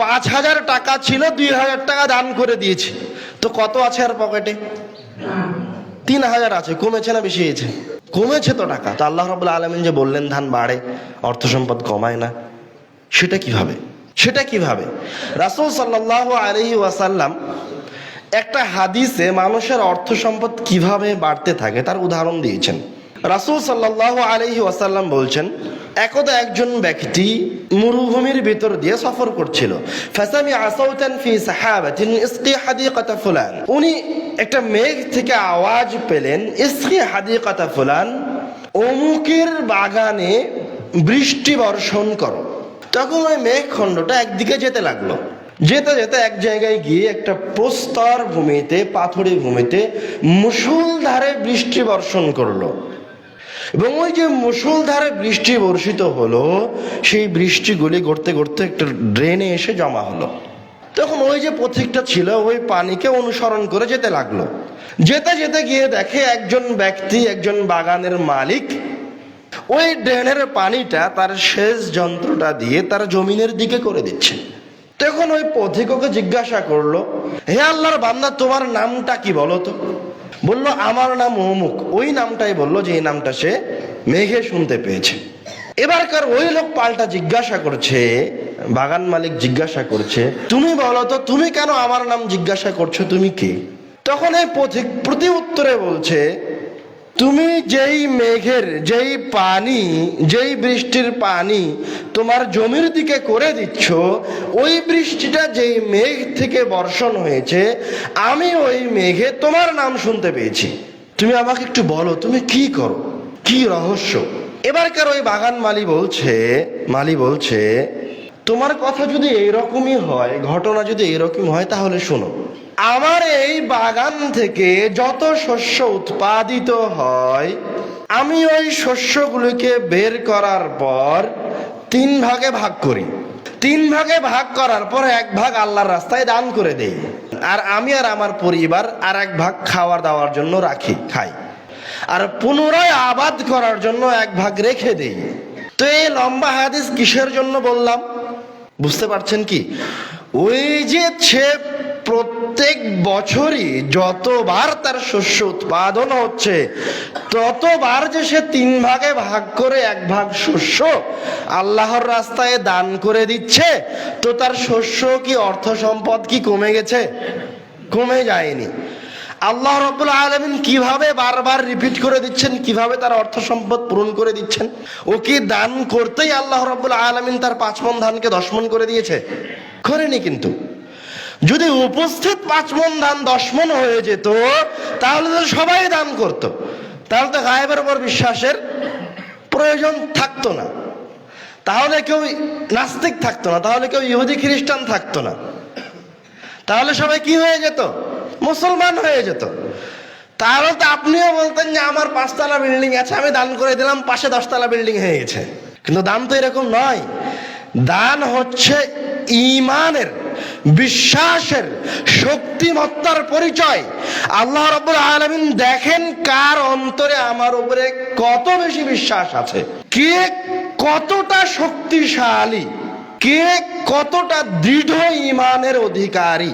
পাঁচ হাজার টাকা ছিল দুই হাজার টাকা দান করে দিয়েছি। তো কত আছে আর পকেটে? তিন হাজার আছে, কমেছে না বেশি হয়েছে কমেছে তো টাকা। তো আল্লাহ রবুল্লা আলমিন যে বললেন, ধান বাড়ে, অর্থ সম্পদ কমায় না। সেটা কীভাবে? সেটা কীভাবে? রাসুল সাল্লাহ আলহি ওয়াসাল্লাম একটা হাদিসে মানুষের অর্থ সম্পদ কীভাবে বাড়তে থাকে, তার উদাহরণ দিয়েছেন। রাসুল সাল্লাহ আলহি ওয়াসাল্লাম বলছেন, একদা একজন ব্যক্তি মরুভূমির ভিতর দিয়ে সফর করছিল। ফাসামি আসাউতান ফি সাহাবাতিন, ইসকি হাদিকাতা ফুলান। উনি একটা মেঘ থেকে আওয়াজ পেলেন, ইসকি হাদিকাতা ফুলান, অমুকের বাগানে বৃষ্টি বর্ষণ করো। তখন ওই মেঘ মেঘখণ্ডটা একদিকে যেতে লাগল। যেতে যেতে এক জায়গায় গিয়ে একটা প্রস্তর ভূমিতে, পাথুরে ভূমিতে মুসুলধারে বৃষ্টি বর্ষণ করল। এবং ওই যে মুসুলধারে বৃষ্টি বর্ষিত হলো, সেই বৃষ্টিগুলি গড়তে গড়তে একটা ড্রেনে এসে জমা হলো। তখন ওই যে পথিকটা ছিল, ওই পানিকে অনুসরণ করে যেতে লাগল। যেতে যেতে গিয়ে দেখে একজন ব্যক্তি, একজন বাগানের মালিক, ওই ড্রেনের পানিটা তার সেচ যন্ত্রটা দিয়ে তার জমিনের দিকে করে দিচ্ছে। তখন ওই পথিককে জিজ্ঞাসা করল, হে আল্লাহর বান্দা, তোমার নামটা কি বলো তো? বলল, আমার নাম অমুক। ওই নামটাই বলল যে, এই নামটা সে মেঘে শুনতে পেয়েছে। এবারকার ওই লোক পাল্টা জিজ্ঞাসা করছে, বাগান মালিক জিজ্ঞাসা করছে, তুমি বলো তো, তুমি কেন আমার নাম জিজ্ঞাসা করছ? তুমি কে? তখন এই পথিক প্রতি উত্তরে বলছে তুমি যেই মেঘের, যেই পানি, যেই বৃষ্টির পানি তোমার জমির দিকে করে দিচ্ছ, ওই বৃষ্টিটা যেই মেঘ থেকে বর্ষণ হয়েছে, আমি ওই মেঘে তোমার নাম শুনতে পেয়েছি। তুমি আমাকে একটু বলো, তুমি কি করো? কি রহস্য? এবারকার ওই বাগান মালি বলছে মালি বলছে তোমার কথা যদি এইরকমই হয়, ঘটনা যদি এরকম হয়, তাহলে শোনো। আমার এই বাগান থেকে যত শস্য উৎপাদিত হয়, আমি ওই শস্যগুলোকে বের করার পর তিন ভাগে ভাগ করি। তিন ভাগে ভাগ করার পর এক ভাগ আল্লাহর রাস্তায় দান করে দেই। আর আমি আর আমার পরিবার আর এক ভাগ খাওয়ার দাওয়ার জন্য রাখি, খাই। আর পুনরায় আবাদ করার জন্য এক ভাগ রেখে দেই। তো এই লম্বা হাদিস কিসের জন্য বললাম? বুঝতে পারছেন কি? ওই যে সে প্রত্যেক বছরই যতবার তার শস্য উৎপাদন হচ্ছে, ততবার যে সে তিন ভাগে ভাগ করে এক ভাগ শস্য আল্লাহর রাস্তায় দান করে দিচ্ছে, তো তার শস্য কি অর্থ সম্পদ কি কমে গেছে? কমে যায়নি। আল্লাহ রব্বুল আলমিন কীভাবে বারবার রিপিট করে দিচ্ছেন? কীভাবে তার অর্থ সম্পদ পূরণ করে দিচ্ছেন? ও কি দান করতেই আল্লাহ রব্বুল আলমিন তার পাঁচ মন ধানকে দশ মন করে দিয়েছে? করেনি কিন্তু। যদি উপস্থিত পাঁচ মন ধান দশ মন হয়ে যেত, তাহলে তো সবাই দান করত। তাহলে তো গায়েবের উপর বিশ্বাসের প্রয়োজন থাকতো না। তাহলে কেউ নাস্তিক থাকতো না, তাহলে কেউ ইহুদি খ্রিস্টান থাকতো না। তাহলে সবাই কি হয়ে যেত? মুসলমান হয়ে যেত। তাহলে তো আপনিও বলতেন যে আমার পাঁচতলা বিল্ডিং আছে, আমি দান করে দিলাম, পাশে দশতলা বিল্ডিং হয়ে গেছে। কিন্তু দান তো এরকম নয়। দান হচ্ছে ইমানের, বিশ্বাসের, শক্তিমত্তার পরিচয়। আল্লাহ রব্বুল আলমিন দেখেন কার অন্তরে আমার উপরে কত বেশি বিশ্বাস আছে। কে কতটা শক্তিশালী, কে কতটা দৃঢ় ইমানের অধিকারী।